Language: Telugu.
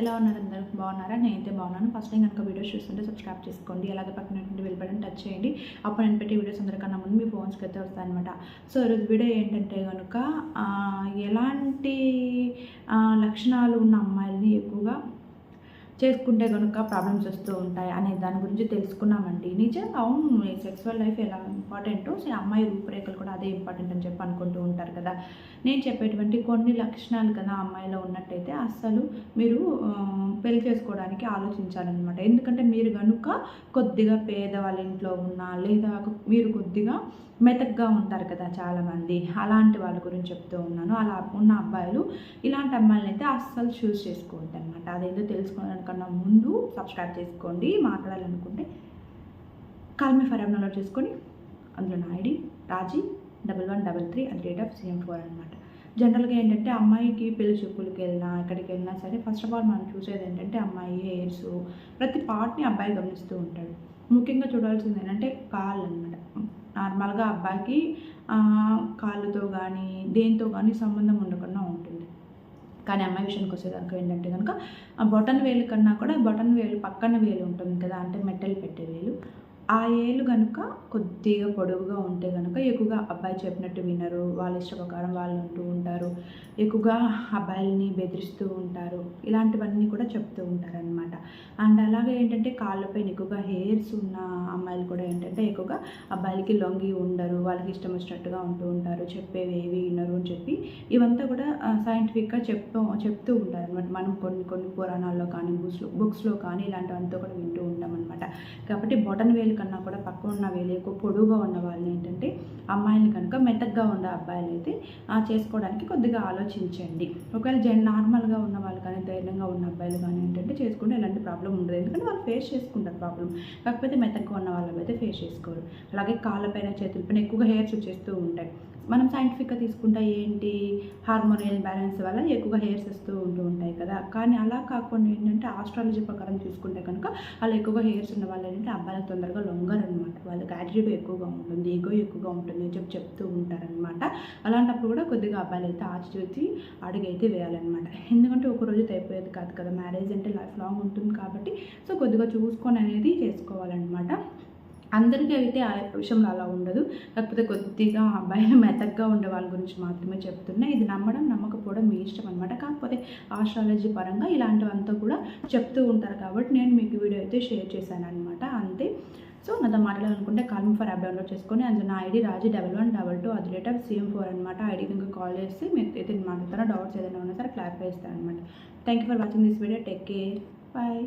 ఎలా ఉన్నారు అందరూ? బాగున్నారా? నేనైతే బాగున్నాను. ఫస్ట్ టైం కనుక వీడియోస్ చూస్తుంటే సబ్స్క్రైబ్ చేసుకోండి. అలాగే పక్కనటువంటి వెళ్ళబడి టచ్ చేయండి. అప్పుడు నేను పెట్టే వీడియోస్ అందరికన్నా ముందు మీ ఫోన్స్కి అయితే వస్తాయన్నమాట. సో ఈరోజు వీడియో ఏంటంటే కనుక ఎలాంటి లక్షణాలు ఉన్న అమ్మాయిల్ని ఎక్కువగా చేసుకుంటే కనుక ప్రాబ్లమ్స్ వస్తూ ఉంటాయి అనే దాని గురించి తెలుసుకున్నామండి. నిజంగా అవును సెక్సువల్ లైఫ్ ఎలా ఇంపార్టెంటో సో అమ్మాయి రూపురేఖలు కూడా అదే ఇంపార్టెంట్ అని చెప్పి అనుకుంటూ ఉంటారు కదా. నేను చెప్పేటువంటి కొన్ని లక్షణాలు కదా అమ్మాయిలో ఉన్నట్టయితే అస్సలు మీరు పెళ్ళి చేసుకోవడానికి ఆలోచించాలన్నమాట. ఎందుకంటే మీరు కనుక కొద్దిగా పేద వాళ్ళ ఇంట్లో ఉన్నా లేదా మీరు కొద్దిగా మెతగ్గా ఉంటారు కదా చాలామంది. అలాంటి వాళ్ళ గురించి చెప్తూ ఉన్నాను. అలా ఉన్న అబ్బాయిలు ఇలాంటి అమ్మాయిలను అయితే అస్సలు చూస్ చేసుకోవద్దు అనమాట అదేందో తెలుసుకోవడానికి కన్నా ముందు సబ్స్క్రైబ్ చేసుకోండి. మాట్లాడాలనుకుంటే కాల్మీ ఫర్ డౌన్లోడ్ చేసుకొని అందులో నా ID Raji double one double three at rate of CM four అనమాట జనరల్గా ఏంటంటే అమ్మాయికి పెళ్ళి చూపులకి వెళ్ళినా ఎక్కడికి వెళ్ళినా సరే ఫస్ట్ ఆఫ్ ఆల్ మనం చూసేది ఏంటంటే అమ్మాయి హెయిర్స్ ప్రతి పార్ట్ని అబ్బాయి గమనిస్తూ ఉంటాడు. ముఖ్యంగా చూడాల్సింది ఏంటంటే కాళ్ళు అనమాట నార్మల్గా అబ్బాయికి కాళ్ళతో కానీ దేంతో కానీ సంబంధం ఉండకుండా ఉంటుంది. కానీ అమ్మాయి విషయానికి వచ్చేదానికి ఏంటంటే కనుక ఆ బొటన్ వేలు కన్నా కూడా బొటన్ వేలు పక్కన వేలు ఉంటుంది కదా అంటే మెట్టలు పెట్టే వేలు. ఆ ఏళ్ళు కనుక కొద్దిగా పొడవుగా ఉంటే కనుక ఎక్కువగా అబ్బాయి చెప్పినట్టు వినరు. వాళ్ళ ఇష్ట ప్రకారం వాళ్ళు ఉంటూ ఉంటారు. ఎక్కువగా అబ్బాయిల్ని బెదిరిస్తూ ఉంటారు. ఇలాంటివన్నీ కూడా చెప్తూ ఉంటారనమాట అండ్ అలాగే ఏంటంటే కాళ్ళపైన ఎక్కువగా హెయిర్స్ ఉన్న అమ్మాయిలు కూడా ఏంటంటే ఎక్కువగా అబ్బాయిలకి లొంగి ఉండరు. వాళ్ళకి ఇష్టం వచ్చినట్టుగా ఉంటూ ఉంటారు. చెప్పేవి ఏవి వినరు అని చెప్పి ఇవంతా కూడా సైంటిఫిక్గా చెప్తూ చెప్తూ ఉంటారు అనమాట మనం కొన్ని కొన్ని పురాణాల్లో కానీ బుక్స్లో బుక్స్లో కానీ ఇలాంటివంతా కూడా వింటూ ఉంటాం అనమాట కాబట్టి బొటన్ వేలు కన్నా కూడా పక్కన ఉన్న వేలు ఎక్కువ ఉన్న వాళ్ళని ఏంటంటే అమ్మాయిలు కనుక మెతగ్గా ఉన్న అబ్బాయిలు అయితే చేసుకోవడానికి కొద్దిగా ఆలోచించండి. ఒకవేళ జన్ నార్మల్గా ఉన్న వాళ్ళు కానీ ధైర్యంగా ఉన్న అబ్బాయిలు కానీ ఏంటంటే చేసుకుంటే ఎలాంటి ప్రాబ్లం ఉండదు. ఎందుకంటే వాళ్ళు ఫేస్ చేసుకుంటారు ప్రాబ్లం కాకపోతే మెతగ్గా ఉన్న వాళ్ళు అయితే ఫేస్ చేసుకోరు. అలాగే కాళ్ళపైన చేతులపైన ఎక్కువగా హెయిర్స్ వచ్చేస్తూ ఉంటాయి. మనం సైంటిఫిక్గా తీసుకుంటే ఏంటి హార్మోనియల్ బ్యాలెన్స్ వల్ల ఎక్కువగా హెయిర్స్ వస్తూ ఉంటూ ఉంటాయి కదా. కానీ అలా కాకుండా ఏంటంటే ఆస్ట్రాలజీ ప్రకారం చూసుకుంటే కనుక అలా ఎక్కువగా హెయిర్స్ ఉన్న వాళ్ళు ఏంటంటే అబ్బాయిలకు తొందరగా లొంగరు అనమాట వాళ్ళకి యాటిట్యూడ్ ఎక్కువగా ఉంటుంది ఎగో ఎక్కువగా ఉంటుంది అని చెప్పి చెప్తూ ఉంటారనమాట అలాంటప్పుడు కూడా కొద్దిగా అబ్బాయిలు అయితే ఆచితూచి అడుగైతే వేయాలన్నమాట. ఎందుకంటే ఒక రోజు అయిపోయేది కాదు కదా మ్యారేజ్ అంటే లైఫ్ లాంగ్ ఉంటుంది కాబట్టి సో కొద్దిగా చూసుకొని అనేది చేసుకోవాలన్నమాట. అందరికీ అయితే ఆ విషయంలో అలా ఉండదు. కాకపోతే కొద్దిగా అబ్బాయిలు మెతగ్గా ఉండే వాళ్ళ గురించి మాత్రమే చెప్తున్నా. ఇది నమ్మడం నమ్మకపోవడం మీ ఇష్టం అనమాట కాకపోతే ఆస్ట్రాలజీ పరంగా ఇలాంటివంతా కూడా చెప్తూ ఉంటారు కాబట్టి నేను మీకు వీడియో అయితే షేర్ చేశాను అనమాట అంతే. సో నాతో మాట్లాడాలనుకుంటే కాల్మ్ ఫర్ యాప్ డౌన్లోడ్ చేసుకొని అందులో నా ID Raji double one double two అది రేట్ ఆఫ్ సీఎం ఫోర్ అనమాట ఐడికి ఇంకా కాల్ చేస్తే మీకు అయితే నేను డౌట్స్ ఏదైనా ఉన్నా సరే క్లారిఫై ఇస్తాను అనమాట thank you for watching this video. Take care. Bye.